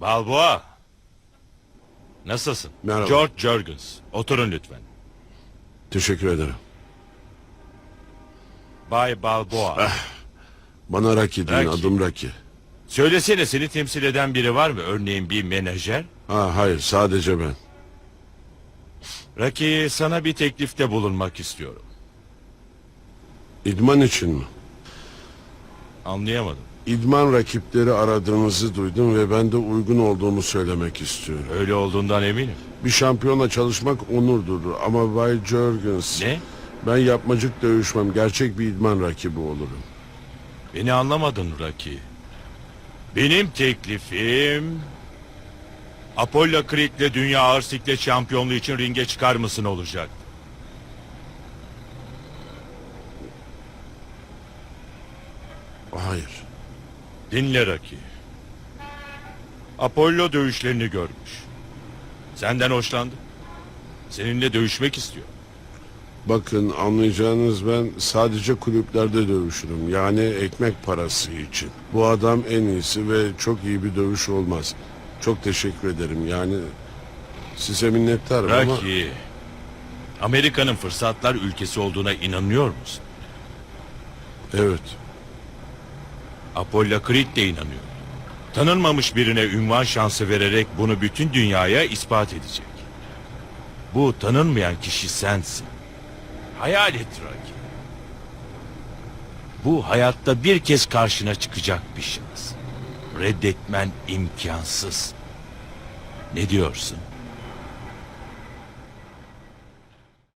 Balboa. Nasılsın? Merhaba. George Jurgens. Oturun lütfen. Teşekkür ederim. Bay Balboa. Bana Raki deyin, Raki. adım Raki. Söylesene seni temsil eden biri var mı? Örneğin bir menajer. Ha hayır, sadece ben. Raki sana bir teklifte bulunmak istiyorum. İdman için mi? Anlayamadım. İdman rakipleri aradığınızı duydum ve ben de uygun olduğumu söylemek istiyorum. Öyle olduğundan eminim. Bir şampiyonla çalışmak onurdur ama Bay Jurgens... Ne? Ben yapmacık dövüşmem, gerçek bir idman rakibi olurum. Beni anlamadın Raki. Benim teklifim... Apollo Creed'le Dünya Ağır Siklet Şampiyonluğu için ringe çıkar mısın olacak. Hayır. Dinle Raki. Apollo dövüşlerini görmüş. Senden hoşlandı. Seninle dövüşmek istiyor. Bakın anlayacağınız ben sadece kulüplerde dövüşürüm. Yani ekmek parası için. Bu adam en iyisi ve çok iyi bir dövüş olmaz. Çok teşekkür ederim. Yani size minnettarım ama... Raki. Amerika'nın fırsatlar ülkesi olduğuna inanıyor musun? Evet. Apollo Creed de inanıyor. Tanınmamış birine ünvan şansı vererek bunu bütün dünyaya ispat edecek. Bu tanınmayan kişi sensin. Hayal et Raki. Bu hayatta bir kez karşına çıkacak bir şans. Reddetmen imkansız. Ne diyorsun?